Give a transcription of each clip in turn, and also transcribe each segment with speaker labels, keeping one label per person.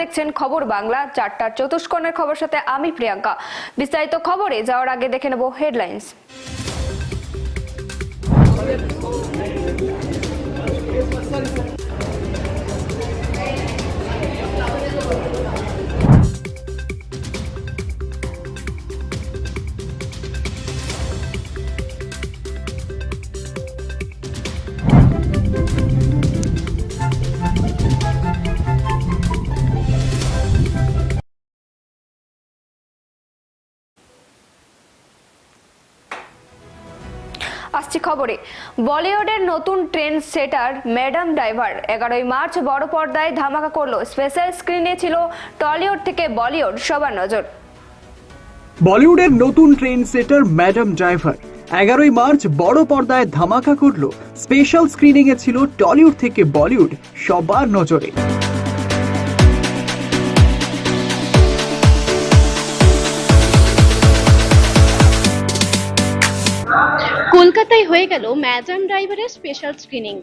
Speaker 1: দেখছেন খবর বাংলা, চারটার চতুষ্কোণের খবর সাথে আমি প্রিয়াঙ্কা। বিস্তারিত খবরে যাওয়ার আগে দেখে নেব হেডলাইন্স আসছি খবরে। বলিউডের নতুন ট্রেন্ড সেটার ম্যাডাম ড্রাইভার এগারোই মার্চ বড় পর্দায় ধামাকা করল। স্পেশাল স্ক্রিনে ছিল টলিউড থেকে বলিউড সবার নজর।
Speaker 2: বলিউডের নতুন ট্রেন সেটার ম্যাডাম ড্রাইভার এগারোই মার্চ বড় পর্দায় ধামাকা করল। স্পেশাল স্ক্রিনিং এ ছিল টলিউড থেকে বলিউড সবার নজরে।
Speaker 3: কলকাতায় হয়ে গেল ম্যাডাম ড্রাইভারের স্পেশাল স্ক্রিনিং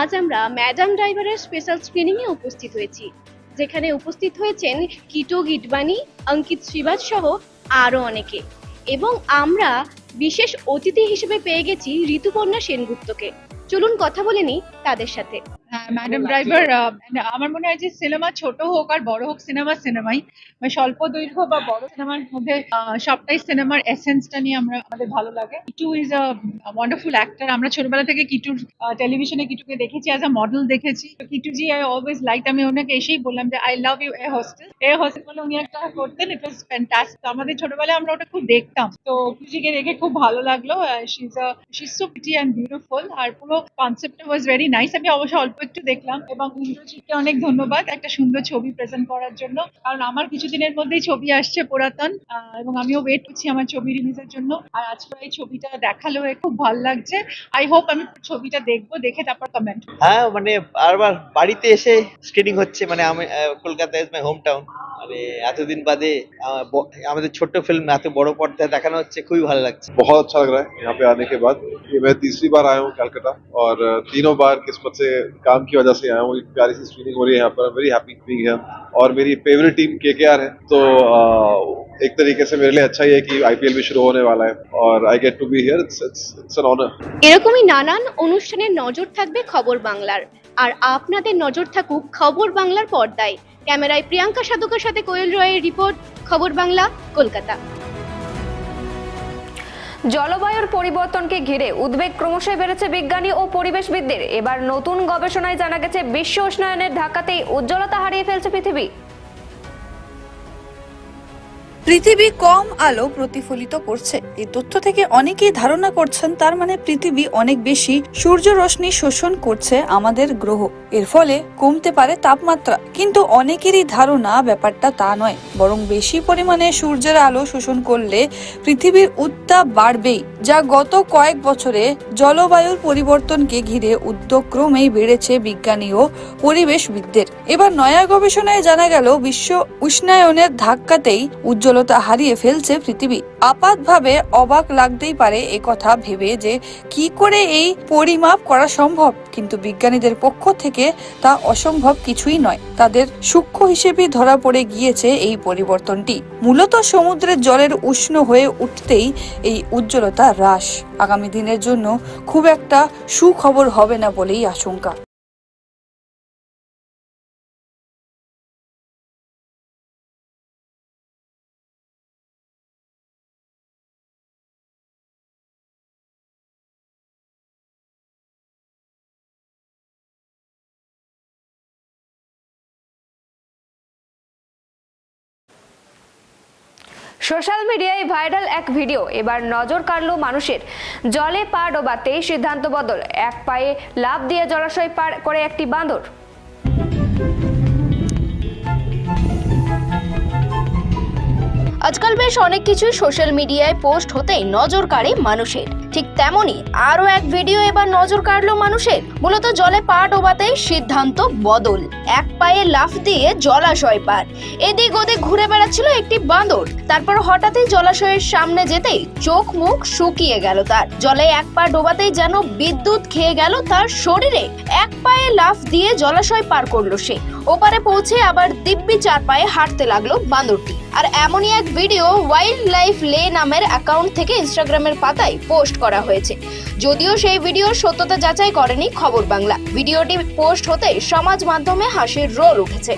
Speaker 3: আজ আমরা ম্যাডাম ড্রাইভারের স্পেশাল স্ক্রিনিংয়ে উপস্থিত হয়েছি। যেখানে উপস্থিত হয়েছেন কিটো গিটবানি অঙ্কিত শ্রীবাজ সহ আরও অনেকে। এবং আমরা বিশেষ অতিথি হিসেবে পেয়ে গেছি ঋতুপর্ণা সেনগুপ্তকে। চলুন কথা বলে নিই তাদের সাথে।
Speaker 4: ম্যাডাম ড্রাইভার আমার মনে হয় যে সিনেমা ছোট হোক আর বড় হোক সিনেমা সিনেমাই। মানে স্বল্প দৈর্ঘ্য বা বড় সিনেমার মধ্যে সবটাই সিনেমার এসেন্সটা নিয়ে আমরা আমাদের ভালো লাগে। Kitu is a wonderful actor আমরা ছোটবেলা থেকে কিটুর টেলিভিশনে কিটুকে দেখেছি অ্যাজ আ মডেল দেখেছি। Kitu ji I always like আমি ওনাকে এসেই বললাম যে I love you a hostel a hostel বলে উনি একটা করতেন ইট ওয়াজ ফ্যান্টাস্টিক আমাদের ছোটবেলায় আমরা ওটা খুব দেখতাম। তো কিটুজিকে দেখে খুব ভালো লাগল she is she is so pretty and beautiful আর পুরো কনসেপ্ট ওয়াজ ভেরি নাইস আমি অবশ্য অল্প একটু দেখলাম এবং ইন্দ্রজিৎকে অনেক ধন্যবাদ একটা সুন্দর ছবি প্রেজেন্ট করার জন্য। কারণ আমার কিছুদিনের মধ্যেই ছবি আসছে পুরাতন এবং আমিও ওয়েট করছি আমার ছবি রিলিজের জন্য। আর আজকে এই ছবিটা দেখাল খুব ভালো লাগছে। আই হোপ আমি ছবিটা দেখব, দেখে তারপর কমেন্ট
Speaker 5: হ্যাঁ মানে বারবার বাড়িতে এসে স্ক্রিনিং হচ্ছে মানে আমি Kolkata is my home town মানে এতদিন বাদে আহ, ব- আমাদের ছোট্ট ফিল্ম এত বড় পর্দায় দেখানো হচ্ছে খুবই ভালো লাগছে
Speaker 6: बहुत अच्छा लग रहा है यहाँ पे आने के बाद ये मैं तीसरी बार आया हूँ कलकत्ता और अ, तीनों बार किस्मत से काम की वजह से आया हूँ एक प्यारी सी स्क्रीनिंग हो रही है यहाँ पर वेरी हैप्पी बीइंग हियर और मेरी फेवरेट टीम के है तो अ, एक तरीके से मेरे लिए अच्छा ही है कि आईपीएल भी शुरू होने वाला है और I get to be here it's it's an honour
Speaker 3: এরকমই নানান অনুষ্ঠানের নজর থাকবে খবর বাংলার আর আপনাদের নজর থাকুক খবর বাংলার পর্দায়। ক্যামেরায় প্রিয়াঙ্কা সাধুকের সাথে কোয়েল রয়ের রিপোর্ট, খবর বাংলা, কলকাতা।
Speaker 1: জলবায়ুর পরিবর্তনকে ঘিরে উদ্বেগ ক্রমশই বেড়েছে বিজ্ঞানী ও পরিবেশবিদদের। এবার নতুন গবেষণায় জানা গেছে, বিশ্ব উষ্ণায়নের ধাক্কাতেই উজ্জ্বলতা হারিয়ে ফেলছে পৃথিবী।
Speaker 7: পৃথিবী কম আলো প্রতিফলিত করছে। এই তথ্য থেকে অনেকেই ধারণা করছেন তার মানে পৃথিবী অনেক বেশি সূর্য রশ্মি শোষণ করছে আমাদের গ্রহ। এর ফলে কমতে পারে তাপমাত্রা। কিন্তু অনেকেরই ধারণা ব্যাপারটা তা নয়। বরং বেশি পরিমাণে সূর্যের আলো শোষণ করলে পৃথিবীর উত্তাপ বাড়বেই, যা গত কয়েক বছরে জলবায়ুর পরিবর্তনকে ঘিরে উদ্যোগ ক্রমেই বেড়েছে বিজ্ঞানী ও পরিবেশবিদদের। এবার নয়া গবেষণায় জানা গেল, বিশ্ব উষ্ণায়নের ধাক্কাতেই উজ্জ্বলতা হারিয়ে ফেলছে পৃথিবী। আপাতভাবে অবাক লাগতেই পারে এ কথা ভেবে যে কি করে এই পরিমাপ করা সম্ভব, কিন্তু বিজ্ঞানীদের পক্ষ থেকে তা অসম্ভব কিছুই নয়। তাদের সূক্ষ্ম হিসেবে ধরা পড়ে গিয়েছে এই পরিবর্তনটি। মূলত সমুদ্রের জলের উষ্ণ হয়ে উঠতেই এই উজ্জ্বলতা হ্রাস। আগামী দিনের জন্য খুব একটা সুখবর হবে না বলেই আশঙ্কা।
Speaker 1: সোশ্যাল মিডিয়ায় ভাইরাল এক ভিডিও। এবার নজর কাড়ল মানুষের। জলে পা ডোবাতেই সিদ্ধান্ত বদল। এক পায়ে লাভ দিয়ে জলাশয় পার করে একটি বাঁদর।
Speaker 3: আজকাল বেশ অনেক কিছুই সোশ্যাল মিডিয়ায় পোস্ট হতেই নজর কাড়ে মানুষের। ঠিক তেমনই আরও এক ভিডিও এবার নজর কাড়লো মানুষের। মূলত জলে পা ডোবাতেই সিদ্ধান্ত বদল। এক পায়ে লাফ দিয়ে জলাশয় পার। এদিক ওদিক ঘুরে বেড়াচ্ছিল একটি বাঁদর। তারপর হঠাৎই জলাশয়ের সামনে যেতেই চোখ মুখ শুকিয়ে গেল তার। জলে এক পা ডোবাতেই যেন বিদ্যুৎ খেয়ে গেল তার শরীরে। এক পায়ে লাফ দিয়ে জলাশয় পার করল সে। ওপারে পৌঁছে আবার দিব্যি চার পায়ে হাঁটতে লাগল বান্দরটি। আর এমনই এক ভিডিও ওয়াইল্ড লাইফ লে নামের অ্যাকাউন্ট থেকে ইনস্টাগ্রামের পাতায় পোস্ট করা হয়েছে। যদিও সেই ভিডিওর সত্যতা যাচাই করেনি খবর বাংলা। ভিডিওটি পোস্ট হতে সমাজ মাধ্যমে হাসির রোল উঠেছে।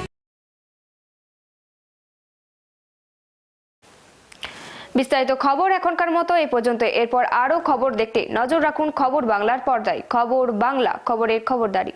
Speaker 1: বিস্তারিত খবর এখনকার মতো এই পর্যন্ত। এরপর আরও খবর দেখতে নজর রাখুন খবর বাংলার পর্দায়। খবর বাংলা, খবরের খবরদারি।